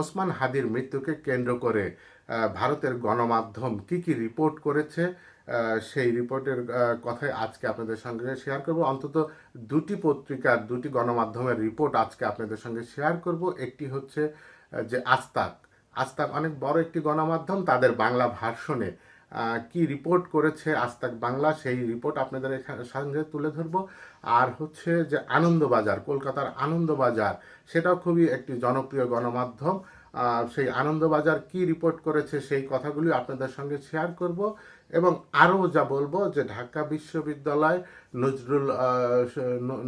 ওসমান হাদির মৃত্যুকে কেন্দ্র করে ভারতের গণমাধ্যম কি কি রিপোর্ট করেছে সেই রিপোর্টের কথাই আজকে আপনাদের সঙ্গে শেয়ার করব। অন্তত দুটি পত্রিকার, দুটি গণমাধ্যমের রিপোর্ট আজকে আপনাদের সঙ্গে শেয়ার করব। একটি হচ্ছে যে আস্তাক। আস্তাক অনেক বড় একটি গণমাধ্যম, তাদের বাংলা ভার্সনে কি রিপোর্ট করেছে আস্তাক বাংলা, সেই রিপোর্ট আপনাদের সঙ্গে তুলে ধরবো। আর হচ্ছে যে আনন্দবাজার, কলকাতার আনন্দবাজার, সেটাও খুবই একটি জনপ্রিয় গণমাধ্যম। সেই আনন্দবাজার কি রিপোর্ট করেছে, সেই কথাগুলি আপনাদের সঙ্গে শেয়ার করব। এবং আরও যা বলব যে ঢাকা বিশ্ববিদ্যালয় নজরুল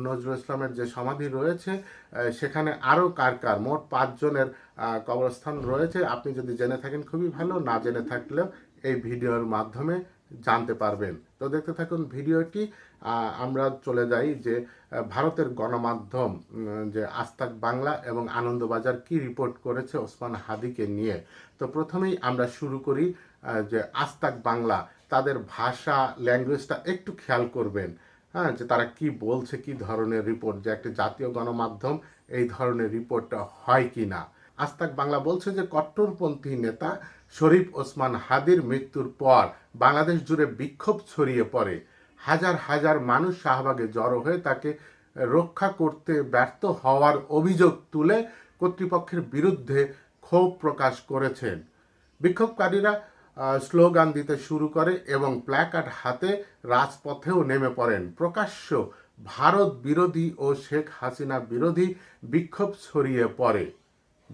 নজরুল ইসলামের যে সমাধি রয়েছে সেখানে আরও কার কার, মোট পাঁচজনের কবরস্থান রয়েছে। আপনি যদি জেনে থাকেন, খুবই ভালো। না জেনে থাকলেও এই ভিডিওর মাধ্যমে জানতে পারবেন। তো দেখতে থাকুন ভিডিওটি। আমরা চলে যাই যে ভারতের গণমাধ্যম যে আস্তাক বাংলা এবং আনন্দবাজার কি রিপোর্ট করেছে ওসমান হাদিকে নিয়ে। তো প্রথমেই আমরা শুরু করি যে আস্তাক বাংলা, তাদের ভাষা, ল্যাঙ্গুয়েজটা একটু খেয়াল করবেন। হ্যাঁ যে তারা কি বলছে, কি ধরনের রিপোর্ট, যে একটা জাতীয় গণমাধ্যম এই ধরনের রিপোর্টটা হয় কি না আস্তাক বাংলা বলছে যে কট্টরপন্থী নেতা শরীফ ওসমান হাদির মৃত্যুর পর বাংলাদেশ জুড়ে বিক্ষোভ ছড়িয়ে পড়ে। হাজার হাজার মানুষ শাহবাগে জড়ো হয়ে তাকে রক্ষা করতে ব্যর্থ হওয়ার অভিযোগ তুলে কর্তৃপক্ষের বিরুদ্ধে ক্ষোভ প্রকাশ করেছেন। বিক্ষোভকারীরা স্লোগান দিতে শুরু করে এবং প্ল্যাকার্ড হাতে রাজপথেও নেমে পড়েন। প্রকাশ্য ভারত বিরোধী ও শেখ হাসিনা বিরোধী বিক্ষোভ ছড়িয়ে পড়ে।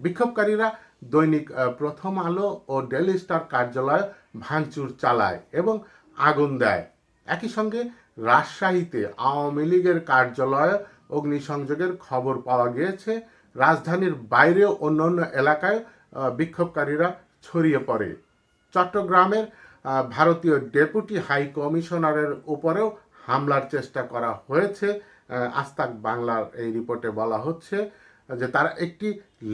বিক্ষোভকারীরা দৈনিক প্রথম আলো ও ডেলি স্টার কার্যালয় ভাঙচুর চালায় এবং আগুন দেয়। একই সঙ্গে রাজশাহীতে আওয়ামী লীগের কার্যালয়ে অগ্নিসংযোগের খবর পাওয়া গিয়েছে। রাজধানীর বাইরেও অন্যান্য এলাকায় বিক্ষোভকারীরা ছড়িয়ে পড়ে। চট্টগ্রামের ভারতীয় ডেপুটি হাই কমিশনারের উপরেও হামলার চেষ্টা করা হয়েছে। আস্তাক বাংলার এই রিপোর্টে বলা হচ্ছে যে তারা একটি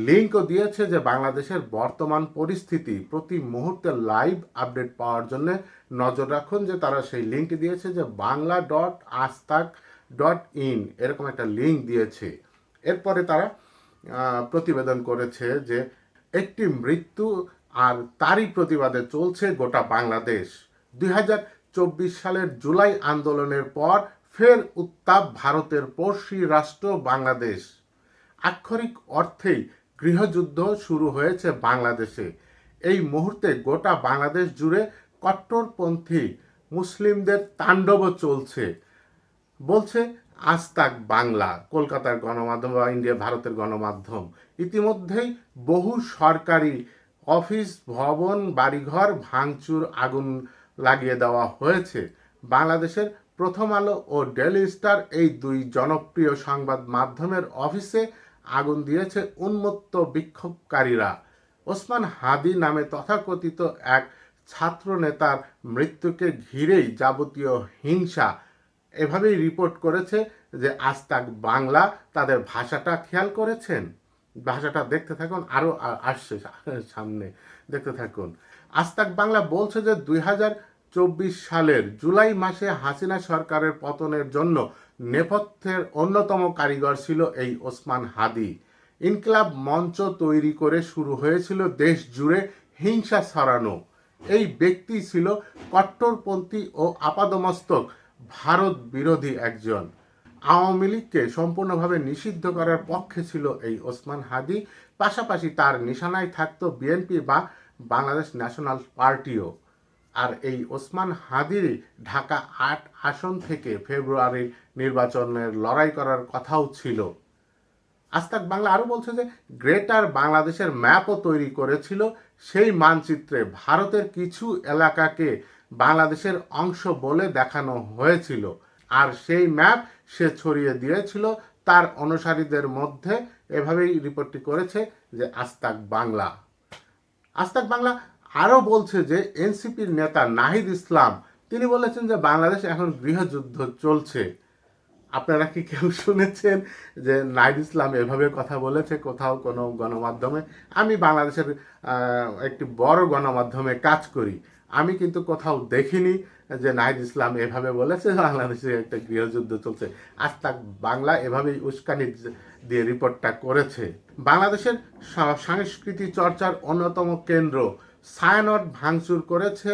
লিঙ্কও দিয়েছে যে বাংলাদেশের বর্তমান পরিস্থিতি প্রতি মুহূর্তে লাইভ আপডেট পাওয়ার জন্য নজর রাখুন যে তারা সেই লিঙ্ক দিয়েছে যে বাংলা ডট আস্তাক ডট ইন এরকম একটা লিঙ্ক দিয়েছে। এরপরে তারা প্রতিবেদন করেছে যে একটি মৃত্যু আর তারই প্রতিবাদে চলছে গোটা বাংলাদেশ। দুই হাজার চব্বিশ সালের জুলাই আন্দোলনের পর ফের উত্তাপ ভারতের পড়শি রাষ্ট্র বাংলাদেশ। আক্ষরিক অর্থেই গৃহযুদ্ধ শুরু হয়েছে বাংলাদেশে। এই মুহূর্তে গোটা বাংলাদেশ জুড়ে কট্টরপন্থী মুসলিমদের তাণ্ডব চলছে। বলছে আস্তাক বাংলা, কলকাতার গণমাধ্যম বা ইন্ডিয়া, ভারতের গণমাধ্যম। ইতিমধ্যেই বহু সরকারি অফিস, ভবন, বাড়িঘর ভাঙচুর আগুন লাগিয়ে দেওয়া হয়েছে। বাংলাদেশের প্রথম আলো ও ডেলি স্টার এই দুই জনপ্রিয় সংবাদ মাধ্যমের অফিসে আগুন দিয়েছে উন্মত্ত বিক্ষোভকারীরা। ওসমান হাদি নামে তথাকথিত এক ছাত্র নেতার মৃত্যুকে ঘিরেই যাবতীয় হিংসা এভাবেই রিপোর্ট করেছে যে আস্তাক বাংলা তাদের ভাষাটা খেয়াল করেছেন। ভাষাটা দেখতে থাকুন, আরও আসছে সামনে। দেখতে থাকুন। আস্তাক বাংলা বলছে যে দুই হাজার চব্বিশ সালের জুলাই মাসে হাসিনা সরকারের পতনের জন্য নেপথ্যের অন্যতম কারিগর ছিল এই ওসমান হাদি। ইনকলাব মঞ্চ তৈরি করে শুরু হয়েছিল দেশ জুড়ে হিংসা ছড়ানো। এই ব্যক্তি ছিল কট্টরপন্থী ও আপাদমস্তক, ভারত বিরোধী একজন। আওয়ামী লীগকে সম্পূর্ণভাবে নিষিদ্ধ করার পক্ষে ছিল এই ওসমান হাদি। পাশাপাশি তার নিশানায় থাকত বিএনপি বা বাংলাদেশ ন্যাশনাল পার্টিও। আর এই ওসমান হাদির ঢাকা আট আসন থেকে ফেব্রুয়ারি নির্বাচনের লড়াই করার কথাও ছিল। আস্তাক বাংলা আরও বলছে যে, গ্রেটার বাংলাদেশের ম্যাপও তৈরি করেছিল। সেই মানচিত্রে ভারতের কিছু এলাকাকে বাংলাদেশের অংশ বলে দেখানো হয়েছিল। আর সেই ম্যাপ সে ছড়িয়ে দিয়েছিল। তার অনুসারীদের মধ্যে এভাবেই রিপোর্টটি করেছে যে, আস্তাক বাংলা। আস্তাক বাংলা আরও বলছে যে এনসিপির নেতা নাহিদ ইসলাম, তিনি বলেছেন যে বাংলাদেশ এখন গৃহযুদ্ধ চলছে। আপনারা কি কেউ শুনেছেন যে নাহিদ ইসলাম এভাবে কথা বলেছে? কোথাও কোনো গণমাধ্যমে? আমি বাংলাদেশের একটি বড় গণমাধ্যমে কাজ করি। আমি কিন্তু কোথাও দেখিনি যে নাহিদ ইসলাম এভাবে বলেছে বাংলাদেশে একটা গৃহযুদ্ধ চলছে। আজ তাক বাংলা এভাবেই উস্কানি দিয়ে রিপোর্টটা করেছে। বাংলাদেশের সা- সাংস্কৃতিক চর্চার অন্যতম কেন্দ্র ছায়ানট ভাঙচুর করেছে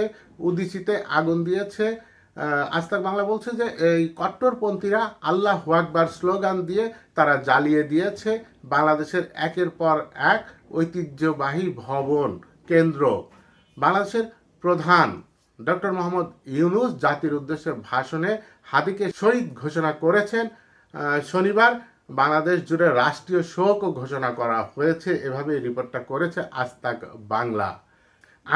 উদিচিতে আগুন দিয়েছে। আহ, আজ তাক বাংলা বলছে যে এই কট্টরপন্থীরা আল্লাহ আকবার স্লোগান দিয়ে তারা জ্বালিয়ে দিয়েছে। বাংলাদেশের একের পর এক ঐতিহ্যবাহী ভবন কেন্দ্র। বাংলাদেশের প্রধান ডক্টর মোহাম্মদ ইউনুস জাতির উদ্দেশ্যে ভাষণে হাদিকে শহীদ ঘোষণা করেছেন। শনিবার বাংলাদেশ জুড়ে রাষ্ট্রীয় শোকও ঘোষণা করা হয়েছে। এভাবে রিপোর্টটা করেছে আস্তাক বাংলা।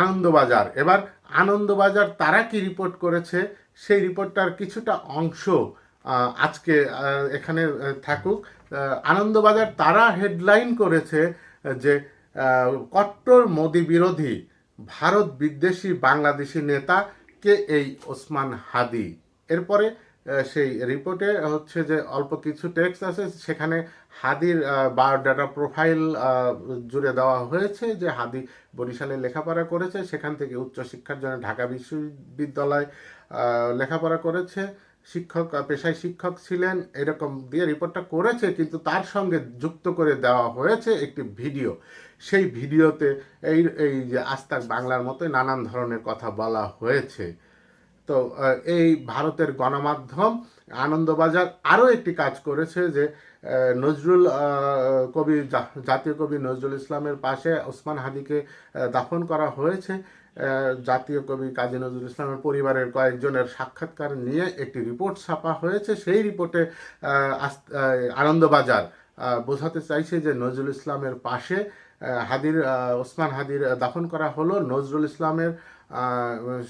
আনন্দবাজার। এবার আনন্দবাজার তারা কি রিপোর্ট করেছে? সেই রিপোর্টটার কিছুটা অংশ আজকে এখানে থাকুক। আনন্দবাজার তারা হেডলাইন করেছে যে কট্টর মোদি বিরোধী ভারত বিদ্বেষী বাংলাদেশি নেতা কে এই ওসমান হাদি। এরপরে সেই রিপোর্টে হচ্ছে যে অল্প কিছু টেক্সট আছে, সেখানে হাদির বায়োডাটা প্রোফাইল জুড়ে দেওয়া হয়েছে যে হাদি বরিশালে লেখাপড়া করেছে, সেখান থেকে উচ্চশিক্ষার জন্য ঢাকা বিশ্ববিদ্যালয় লেখাপড়া করেছে। শিক্ষক পেশায় শিক্ষক ছিলেন, এরকম দিয়ে রিপোর্টটা করেছে, কিন্তু তার সঙ্গে যুক্ত করে দেওয়া হয়েছে একটি ভিডিও সেই ভিডিওতে এই এই যে আস্তাক বাংলার মতো নানান ধরনের কথা বলা হয়েছে। তো এই ভারতের গণমাধ্যম আনন্দবাজার আরও একটি কাজ করেছে যে নজরুল কবি জাতীয় কবি নজরুল ইসলামের পাশে ওসমান হাদিকে দাফন করা হয়েছে। জাতীয় কবি কাজী নজরুল ইসলামের পরিবারের কয়েকজনের সাক্ষাৎকার নিয়ে একটি রিপোর্ট ছাপা হয়েছে। সেই রিপোর্টে আনন্দবাজার বোঝাতে চাইছে যে, নজরুল ইসলামের পাশে হাদির ওসমান হাদির দাফন করা হলো। নজরুল ইসলামের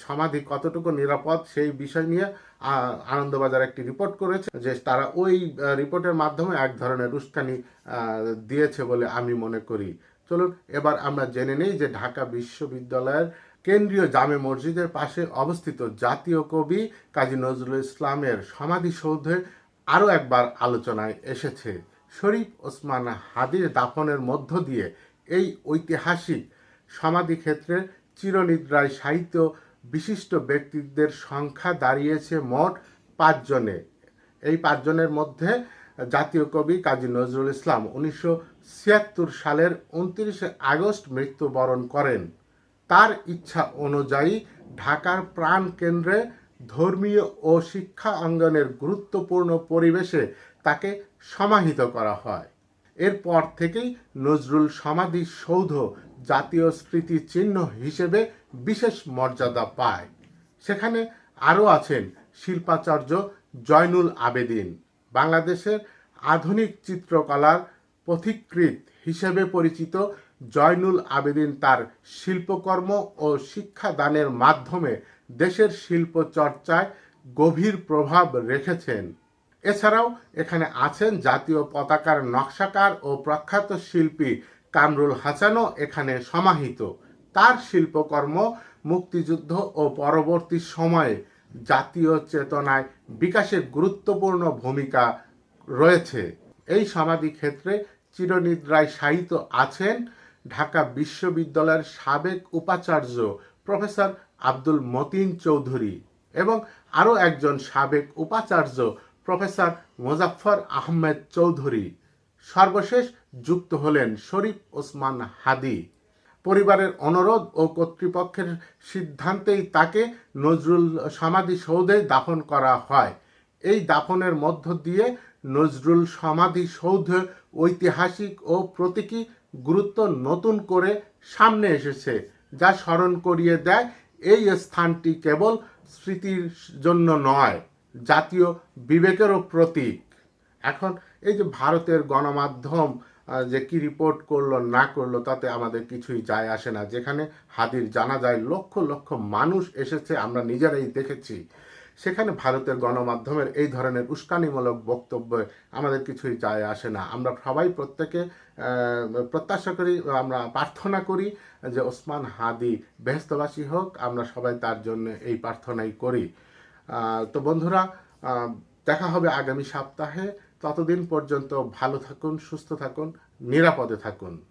সমাধি কতটুকু নিরাপদ সেই বিষয় নিয়ে আনন্দবাজার একটি রিপোর্ট করেছে যে তারা ওই রিপোর্টের মাধ্যমে এক ধরনের উস্কানি দিয়েছে বলে আমি মনে করি। চলুন, এবার আমরা জেনে নেই যে ঢাকা বিশ্ববিদ্যালয়ের কেন্দ্রীয় জামে মসজিদের পাশে অবস্থিত জাতীয় কবি কাজী নজরুল ইসলামের সমাধিসৌধে আরও একবার আলোচনায় এসেছে। শরীফ ওসমান হাদির দাফনের মধ্য দিয়ে এই ঐতিহাসিক সমাধিক্ষেত্রে চিরনিদ্রায় সাহিত্য বিশিষ্ট ব্যক্তিদের সংখ্যা দাঁড়িয়েছে মোট পাঁচজনে। এই পাঁচজনের মধ্যে জাতীয় কবি কাজী নজরুল ইসলাম উনিশশো ছিয়াত্তর সালের উনত্রিশে আগস্ট মৃত্যুবরণ করেন। তার ইচ্ছা অনুযায়ী ঢাকার প্রাণ কেন্দ্রে ধর্মীয় ও শিক্ষা অঙ্গনের গুরুত্বপূর্ণ পরিবেশে তাকে সমাহিত করা হয়। এরপর থেকেই নজরুল সমাধি সৌধ জাতীয় স্মৃতিচিহ্ন হিসেবে বিশেষ মর্যাদা পায়। সেখানে আরও আছেন শিল্পাচার্য জয়নুল আবেদিন। বাংলাদেশের আধুনিক চিত্রকলার পথিকৃৎ হিসেবে পরিচিত জয়নুল আবেদিন তার শিল্পকর্ম ও শিক্ষাদানের মাধ্যমে দেশের শিল্প চর্চায় গভীর প্রভাব রেখেছেন। এছাড়াও এখানে আছেন জাতীয় পতাকার নকশাকার ও প্রখ্যাত শিল্পী কামরুল হাসানও এখানে সমাহিত। তার শিল্পকর্ম মুক্তিযুদ্ধ ও পরবর্তী সময়ে জাতীয় চেতনায় বিকাশে গুরুত্বপূর্ণ ভূমিকা রয়েছে। এই সমাধি ক্ষেত্রে চিরনিদ্রায় শায়িত আছেন ঢাকা বিশ্ববিদ্যালয়ের সাবেক উপাচার্য প্রফেসর আব্দুল মতিন চৌধুরী এবং আরও একজন সাবেক উপাচার্য প্রফেসর মোজাফফর আহমেদ চৌধুরী সর্বশেষ যুক্ত হলেন শরীফ ওসমান হাদি। পরিবারের অনুরোধ ও কর্তৃপক্ষের সিদ্ধান্তেই তাকে নজরুল সমাধি সৌধে দাফন করা হয়। এই দাফনের মধ্য দিয়ে নজরুল সমাধি সৌধ ঐতিহাসিক ও প্রতীকী গুরুত্ব নতুন করে সামনে এসেছে, যা স্মরণ করিয়ে দেয় এই স্থানটি কেবল স্মৃতির জন্য নয়। জাতীয় বিবেকেরও প্রতীক। এখন এই যে ভারতের গণমাধ্যম যে কি রিপোর্ট করল, না করল, তাতে আমাদের কিছুই যায় আসে না। যেখানে হাদির জানা যায় লক্ষ লক্ষ মানুষ এসেছে, আমরা নিজেরাই দেখেছি। সেখানে ভারতের গণমাধ্যমের এই ধরনের উস্কানিমূলক বক্তব্য আমাদের কিছুই যায় আসে না। আমরা সবাই প্রত্যেকে প্রত্যাশা করি, আমরা প্রার্থনা করি যে ওসমান হাদি বেহস্তবাসী হোক, আমরা সবাই তার জন্য এই প্রার্থনাই করি। তো বন্ধুরা দেখা হবে আগামী সপ্তাহে। ততদিন পর্যন্ত ভালো থাকুন সুস্থ থাকুন নিরাপদে থাকুন।